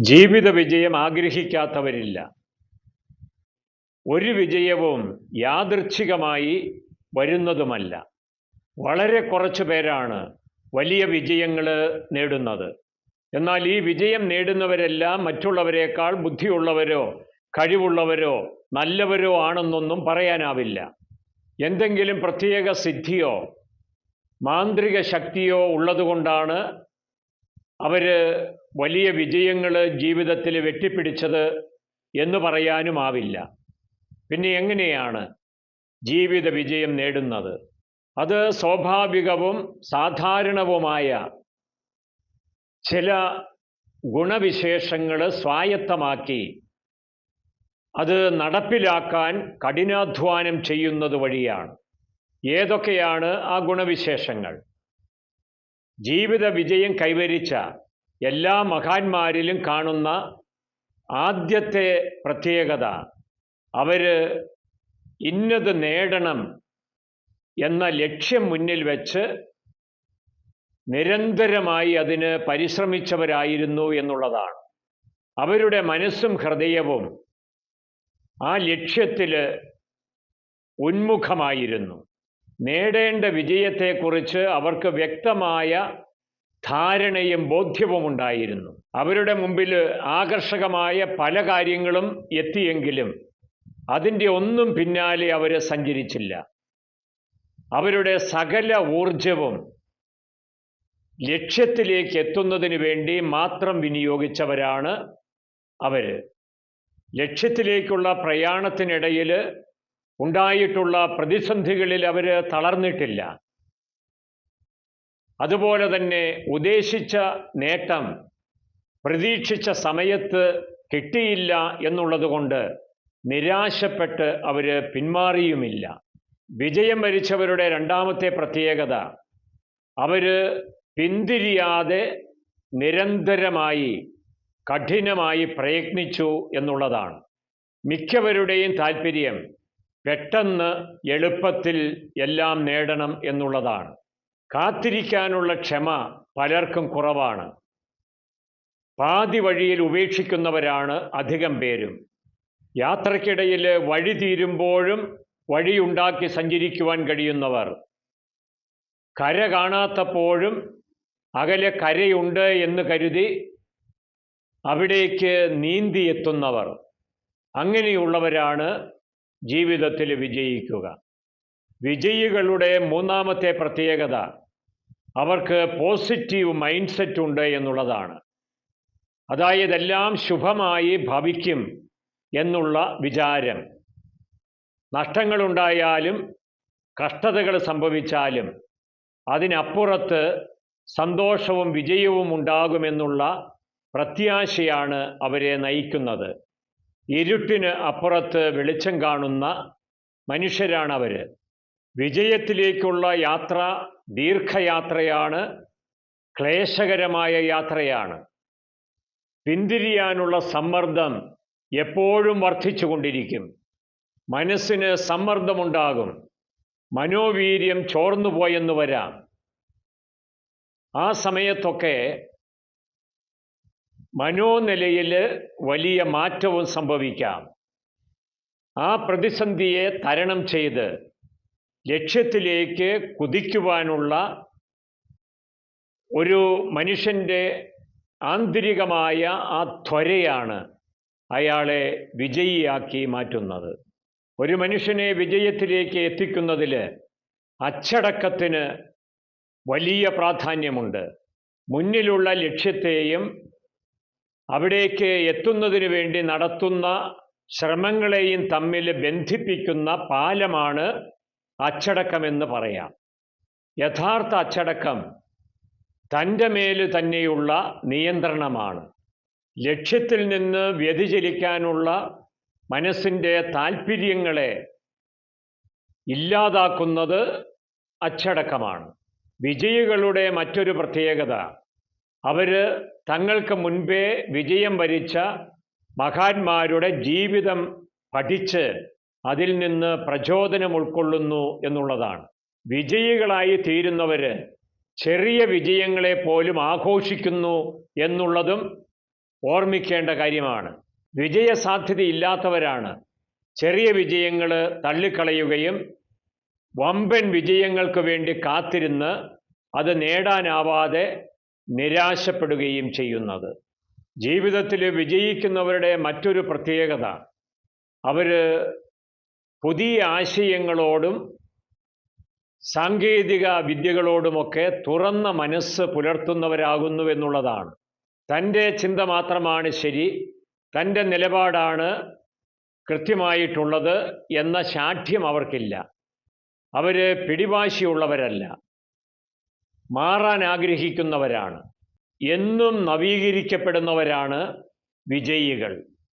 ജീവിത വിജയം ആഗ്രഹിക്കാത്തവരില്ല. ഒരു വിജയവും യാദൃച്ഛികമായി വരുന്നതുമല്ല. വളരെ കുറച്ചു പേരാണ് വലിയ വിജയങ്ങൾ നേടുന്നത്. എന്നാൽ ഈ വിജയം നേടുന്നവരെല്ലാം മറ്റുള്ളവരെക്കാൾ ബുദ്ധിയുള്ളവരോ കഴിവുള്ളവരോ നല്ലവരോ ആണെന്നൊന്നും പറയാനാവില്ല. എന്തെങ്കിലും പ്രത്യേക സിദ്ധിയോ മാന്ത്രിക ശക്തിയോ ഉള്ളതുകൊണ്ടാണ് അവർ വലിയ വിജയങ്ങൾ ജീവിതത്തിൽ വെട്ടിപ്പിടിച്ചത് എന്ന് പറയാനുമാവില്ല പിന്നെ എങ്ങനെയാണ് ജീവിത വിജയം നേടുന്നത്? അത് സ്വാഭാവികവും സാധാരണവുമായ ചില ഗുണവിശേഷങ്ങൾ സ്വായത്തമാക്കി അത് നടപ്പിലാക്കാൻ കഠിനാധ്വാനം ചെയ്യുന്നത് വഴിയാണ്. ഏതൊക്കെയാണ് ആ ഗുണവിശേഷങ്ങൾ? ജീവിത വിജയം കൈവരിച്ച എല്ലാ മഹാന്മാരിലും കാണുന്ന ആദ്യത്തെ പ്രത്യേകത അവർ ഇന്നത് നേടണം എന്ന ലക്ഷ്യം മുന്നിൽ വെച്ച് നിരന്തരമായി അതിന് പരിശ്രമിച്ചവരായിരുന്നു എന്നുള്ളതാണ്. അവരുടെ മനസ്സും ഹൃദയവും ആ ലക്ഷ്യത്തിൽ ഉന്മുഖമായിരുന്നു. നേടേണ്ട വിജയത്തെക്കുറിച്ച് അവർക്ക് വ്യക്തമായ ധാരണയും ബോധ്യവും ഉണ്ടായിരുന്നു. അവരുടെ മുമ്പിൽ ആകർഷകമായ പല കാര്യങ്ങളും എത്തിയെങ്കിലും അതിന്റെ ഒന്നും പിന്നാലെ അവർ സഞ്ചരിച്ചില്ല. അവരുടെ സകല ഊർജവും ലക്ഷ്യത്തിലേക്ക് എത്തുന്നതിന് വേണ്ടി മാത്രം വിനിയോഗിച്ചവരാണ് അവർ ലക്ഷ്യത്തിലേക്കുള്ള പ്രയാണത്തിനിടയിൽ ഉണ്ടായിട്ടുള്ള പ്രതിസന്ധികളിൽ അവർ തളർന്നിട്ടില്ല. അതുപോലെ തന്നെ ഉദ്ദേശിച്ച നേട്ടം പ്രതീക്ഷിച്ച സമയത്ത് കിട്ടിയില്ല എന്നുള്ളതുകൊണ്ട് നിരാശപ്പെട്ട് അവർ പിന്മാറിയുമില്ല. വിജയം വരിച്ചവരുടെ രണ്ടാമത്തെ പ്രത്യേകത അവർ പിന്തിരിയാതെ നിരന്തരമായി കഠിനമായി പ്രയത്നിച്ചു എന്നുള്ളതാണ്. മിക്കവരുടെയും താല്പര്യം പെട്ടെന്ന് എളുപ്പത്തിൽ എല്ലാം നേടണം എന്നുള്ളതാണ്. കാത്തിരിക്കാനുള്ള ക്ഷമ പലർക്കും കുറവാണ്. പാതി വഴിയിൽ ഉപേക്ഷിക്കുന്നവരാണ് അധികം പേരും. യാത്രക്കിടയിൽ വഴി തീരുമ്പോഴും വഴിയുണ്ടാക്കി സഞ്ചരിക്കുവാൻ കഴിയുന്നവർ. കര കാണാത്തപ്പോഴും അകലെ കരയുണ്ട് എന്ന് കരുതി അവിടേക്ക് നീന്തിയെത്തുന്നവർ അങ്ങനെയുള്ളവരാണ് ജീവിതത്തിൽ വിജയിക്കുക. വിജയികളുടെ മൂന്നാമത്തെ പ്രത്യേകത അവർക്ക് പോസിറ്റീവ് മൈൻഡ് സെറ്റ് ഉണ്ട് എന്നുള്ളതാണ്. അതായത് എല്ലാം ശുഭമായി ഭവിക്കും എന്നുള്ള വിചാരം. നഷ്ടങ്ങളുണ്ടായാലും കഷ്ടതകൾ സംഭവിച്ചാലും അതിനപ്പുറത്ത് സന്തോഷവും വിജയവും ഉണ്ടാകുമെന്നുള്ള പ്രത്യാശയാണ് അവരെ നയിക്കുന്നത്. ഇരുട്ടിന് അപ്പുറത്ത് വെളിച്ചം കാണുന്ന മനുഷ്യരാണവർ വിജയത്തിലേക്കുള്ള യാത്ര ദീർഘയാത്രയാണ് ക്ലേശകരമായ യാത്രയാണ്. പിന്തിരിയാനുള്ള സമ്മർദ്ദം എപ്പോഴും വർദ്ധിച്ചു വർദ്ധിച്ചുകൊണ്ടിരിക്കും. മനസ്സിന് സമ്മർദ്ദമുണ്ടാകും. മനോവീര്യം ചോർന്നുപോയെന്ന് വരാം. ആ സമയത്തൊക്കെ മനോനിലയിൽ വലിയ മാറ്റവും സംഭവിക്കാം. ആ പ്രതിസന്ധിയെ തരണം ചെയ്ത് ലക്ഷ്യത്തിലേക്ക് കുതിക്കുവാനുള്ള ഒരു മനുഷ്യന്റെ ആന്തരികമായ ആ ത്വരയാണ് അയാളെ വിജയിയാക്കി മാറ്റുന്നത്. ഒരു മനുഷ്യനെ വിജയത്തിലേക്ക് എത്തിക്കുന്നതിൽ അച്ചടക്കത്തിന് വലിയ പ്രാധാന്യമുണ്ട്. മുന്നിലുള്ള ലക്ഷ്യത്തെയും അവിടേക്ക് എത്തുന്നതിനു വേണ്ടി നടത്തുന്ന ശ്രമങ്ങളെയും തമ്മിൽ ബന്ധിപ്പിക്കുന്ന പാലമാണ് അച്ചടക്കമെന്ന് പറയാം. യഥാർത്ഥ അച്ചടക്കം തന്റെ മേൽ തന്നെയുള്ള നിയന്ത്രണമാണ്. ലക്ഷ്യത്തിൽ നിന്ന് വ്യതിചലിക്കാനുള്ള മനസ്സിന്റെ താല്പര്യങ്ങളെ ഇല്ലാതാക്കുന്നത് അച്ചടക്കമാണ്. വിജയികളുടെ മറ്റൊരു പ്രത്യേകത അവർ തങ്ങൾക്ക് മുൻപേ വിജയം വരിച്ച മഹാന്മാരുടെ ജീവിതം പഠിച്ച് അതിൽ നിന്ന് പ്രചോദനം ഉൾക്കൊള്ളുന്നു എന്നുള്ളതാണ്. വിജയികളായി തീരുന്നവർ ചെറിയ വിജയങ്ങളെ പോലും ആഘോഷിക്കുന്നു എന്നുള്ളതും ഓർമ്മിക്കേണ്ട കാര്യമാണ്. വിജയസാധ്യതയില്ലാത്തവരാണ് ചെറിയ വിജയങ്ങൾ തള്ളിക്കളയുകയും വമ്പൻ വിജയങ്ങൾക്ക് വേണ്ടി കാത്തിരുന്ന് അത് നേടാനാവാതെ നിരാശപ്പെടുകയും ചെയ്യുന്നത്. ജീവിതത്തിൽ വിജയിക്കുന്നവരുടെ മറ്റൊരു പ്രത്യേകത അവർ പുതിയ ആശയങ്ങളോടും സാങ്കേതിക വിദ്യകളോടുമൊക്കെ തുറന്ന മനസ്സ് പുലർത്തുന്നവരാകുന്നു എന്നുള്ളതാണ്. തന്റെ ചിന്ത മാത്രമാണ് ശരി തന്റെ നിലപാടാണ് കൃത്യമായിട്ടുള്ളത് എന്ന ശാഠ്യം അവർക്കില്ല. അവർ പിടിവാശിയുള്ളവരല്ല. മാറാൻ ആഗ്രഹിക്കുന്നവരാണ്. എന്നും നവീകരിക്കപ്പെടുന്നവരാണ് വിജയികൾ.